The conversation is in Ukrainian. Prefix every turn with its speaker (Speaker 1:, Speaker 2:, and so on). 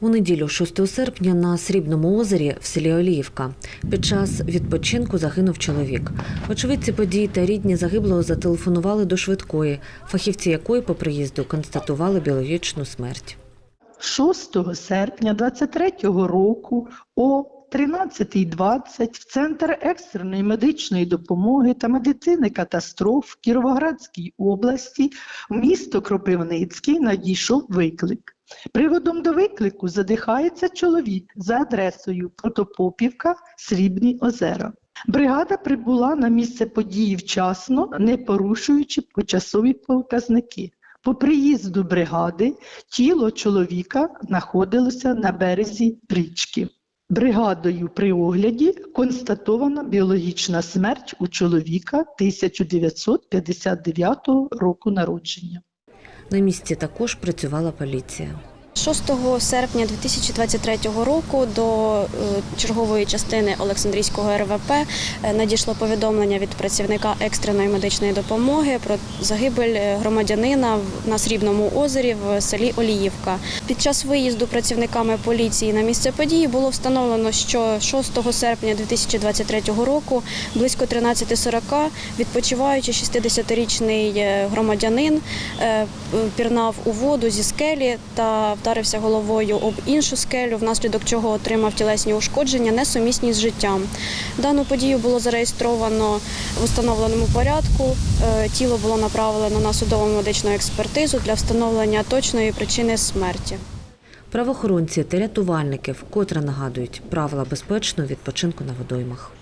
Speaker 1: У неділю, 6 серпня, на Срібному озері в селі Оліївка під час відпочинку загинув чоловік. Очевидці події та рідні загиблого зателефонували до швидкої, фахівці якої по приїзду констатували біологічну смерть.
Speaker 2: 6 серпня 23-го року о 13.20 в Центр екстреної медичної допомоги та медицини катастроф в Кіровоградській області в місто Кропивницький надійшов виклик. Приводом до виклику задихається чоловік за адресою Протопопівка, Срібні озера. Бригада прибула на місце події вчасно, не порушуючи почасові показники. По приїзду бригади тіло чоловіка знаходилося на березі річки. Бригадою при огляді констатована біологічна смерть у чоловіка 1959 року народження.
Speaker 1: На місці також працювала поліція.
Speaker 3: 6 серпня 2023 року до е, чергової частини Олександрійського РВП е, надійшло повідомлення від працівника екстреної медичної допомоги про загибель е, громадянина на Срібному озері в селі Оліївка. Під час виїзду працівниками поліції на місце події було встановлено, що 6 серпня 2023 року близько 13.40 відпочиваючи 60-річний е, громадянин пірнав у воду зі скелі та вдарився головою об іншу скелю, внаслідок чого отримав тілесні ушкодження, несумісні з життям. Дану подію було зареєстровано в установленому порядку. Е, Тіло було направлено на судово медичну експертизу для встановлення точної причини смерті.
Speaker 1: Правоохоронці та рятувальники вкотре нагадують правила безпечного відпочинку на водоймах.